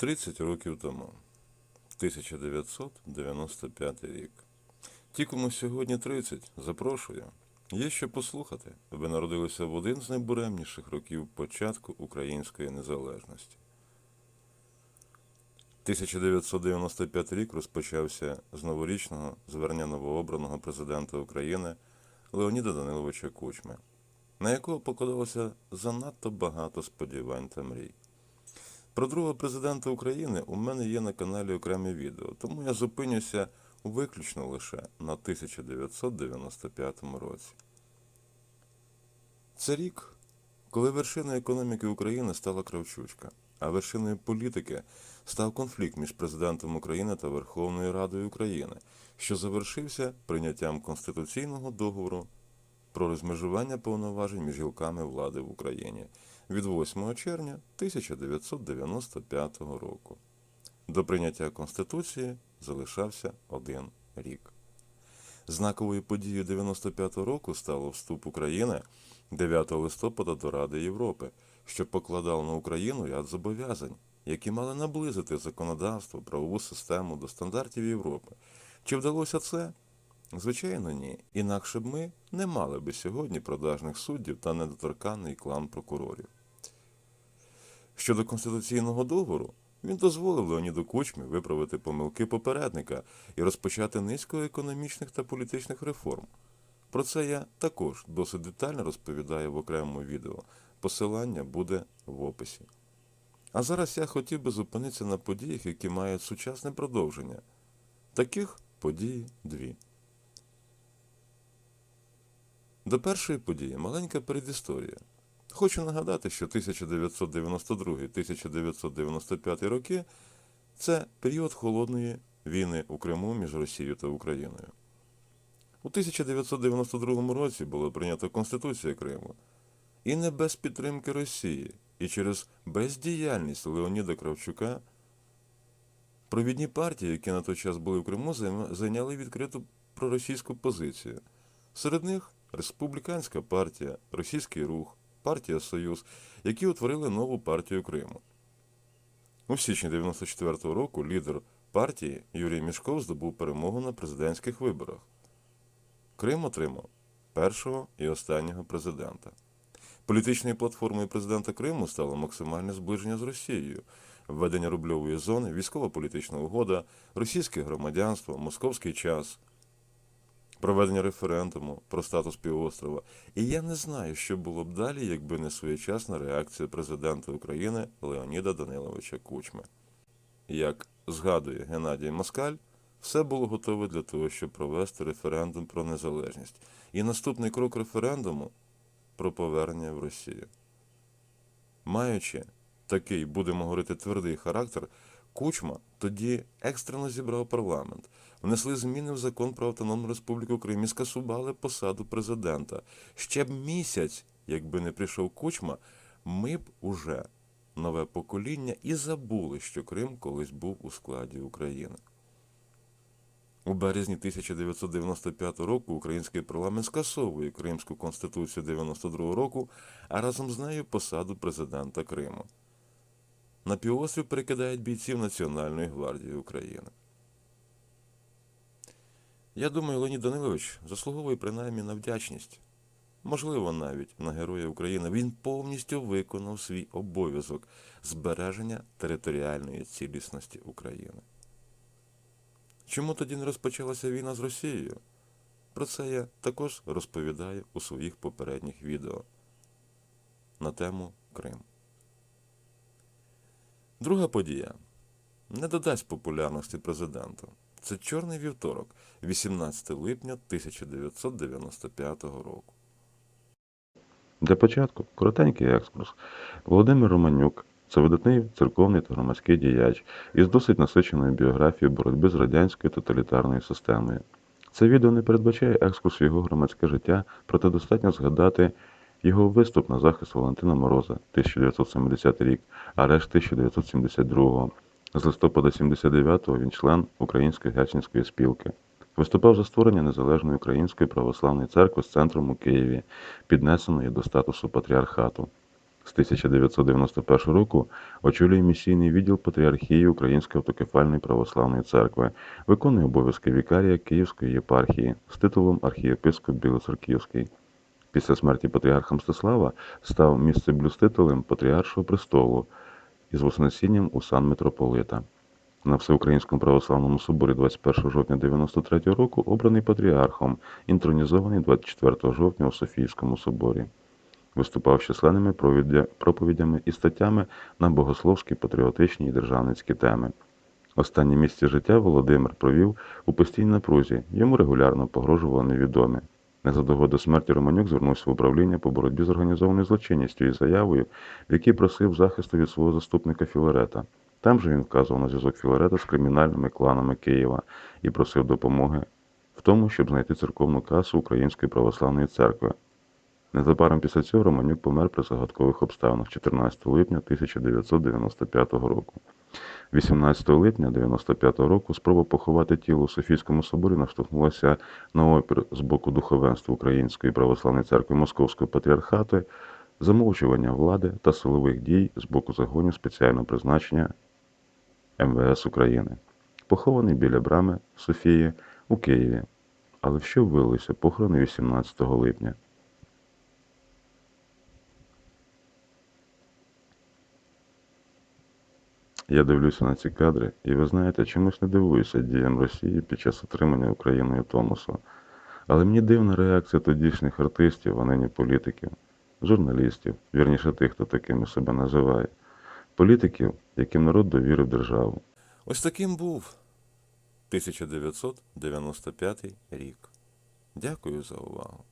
30 років тому, 1995 рік. Ті, кому сьогодні 30, запрошую. Є що послухати. Ви народилися в один з найбуремніших років початку української незалежності. 1995 рік розпочався з новорічного звернення новообраного президента України Леоніда Даниловича Кучми, на якого покладалося занадто багато сподівань та мрій. Про другого президента України у мене є на каналі окреме відео, тому я зупинюся виключно лише на 1995 році. Це рік, коли вершиною економіки України стала Кравчучка, а вершиною політики став конфлікт між президентом України та Верховною Радою України, що завершився прийняттям конституційного договору про розмежування повноважень між гілками влади в Україні від 8 червня 1995 року. До прийняття Конституції залишався один рік. Знаковою подією 95-го року стало вступ України 9 листопада до Ради Європи, що покладав на Україну ряд зобов'язань, які мали наблизити законодавство, правову систему до стандартів Європи. Чи вдалося це? Звичайно, ні. Інакше б ми не мали би сьогодні продажних суддів та недоторканний клан прокурорів. Щодо конституційного договору, він дозволив Леоніду Кучмі виправити помилки попередника і розпочати низку економічних та політичних реформ. Про це я також досить детально розповідаю в окремому відео. Посилання буде в описі. А зараз я хотів би зупинитися на подіях, які мають сучасне продовження. Таких подій дві. До першої події маленька передісторія. Хочу нагадати, що 1992-1995 роки це період холодної війни у Криму між Росією та Україною. У 1992 році було прийнято Конституція Криму. І не без підтримки Росії, і через бездіяльність Леоніда Кравчука провідні партії, які на той час були в Криму, зайняли відкриту проросійську позицію. Серед них Республіканська партія, Російський рух, партія Союз, які утворили нову партію Криму. У січні 94-го року лідер партії Юрій Мішков здобув перемогу на президентських виборах. Крим отримав першого і останнього президента. Політичною платформою президента Криму стало максимальне зближення з Росією, введення рубльової зони, військово-політична угода, російське громадянство, московський час, проведення референдуму про статус півострова. І я не знаю, що було б далі, якби не своєчасна реакція президента України Леоніда Даниловича Кучми. Як згадує Геннадій Москаль, все було готове для того, щоб провести референдум про незалежність. І наступний крок референдуму про повернення в Росію. Маючи такий, будемо говорити, твердий характер, Кучма тоді екстрено зібрав парламент, внесли зміни в закон про Автономну Республіку Крим і скасували посаду президента. Ще б місяць, якби не прийшов Кучма, ми б уже нове покоління і забули, що Крим колись був у складі України. У березні 1995 року український парламент скасовує Кримську конституцію 92 року, а разом з нею посаду президента Криму. На півострів перекидають бійців Національної гвардії України. Я думаю, Леонід Данилович заслуговує принаймні на вдячність. Можливо, навіть на Героя України. Він повністю виконав свій обов'язок збереження територіальної цілісності України. Чому тоді не розпочалася війна з Росією? Про це я також розповідаю у своїх попередніх відео на тему Крим. Друга подія не додасть популярності президенту. Це чорний вівторок, 18 липня 1995 року. Для початку коротенький екскурс. Володимир Романюк це видатний церковний та громадський діяч із досить насиченою біографією боротьби з радянською тоталітарною системою. Це відео не передбачає екскурс в його громадське життя, проте достатньо згадати його виступ на захист Валентина Мороза 1970 рік, арешт 1972 З листопада 79-го він член Української гечницької спілки. Виступав за створення незалежної української православної церкви з центром у Києві, піднесеної до статусу патріархату. З 1991 року очолює місійний відділ Патріархії Української автокефальної православної церкви, виконує обов'язки вікарія Київської єпархії з титулом архієпископ Білоцерківський. Після смерті патріарха Мстислава став місцеблюстителем Патріаршого престолу із вознесінням у сан митрополита. На Всеукраїнському православному соборі 21 жовтня 93 року обраний патріархом, інтронізований 24 жовтня у Софійському соборі. Виступав численними проповідями і статтями на богословські, патріотичні і державницькі теми. Останні місяці життя Володимир провів у постійній напрузі, йому регулярно погрожували невідомі. Незадовго до смерті Романюк звернувся в управління по боротьбі з організованою злочинністю із заявою, в якій просив захисту від свого заступника Філарета. Там же він вказував на зв'язок Філарета з кримінальними кланами Києва і просив допомоги в тому, щоб знайти церковну касу Української православної церкви. Незабаром після цього Романюк помер при загадкових обставинах 14 липня 1995 року. 18 липня 1995 року спроба поховати тіло у Софійському соборі наштовхнулася на опір з боку духовенства Української православної церкви Московського патріархату, замовчування влади та силових дій з боку загонів спеціального призначення МВС України. Похований біля брами Софії у Києві. Але в що ввелися похорони 18 липня? Я дивлюся на ці кадри, і ви знаєте, чомусь не дивуюся діям Росії під час отримання Україною Томосу. Але мені дивна реакція тодішніх артистів, а нині політиків, журналістів, вірніше тих, хто такими себе називає, політиків, яким народ довірив державу. Ось таким був 1995 рік. Дякую за увагу.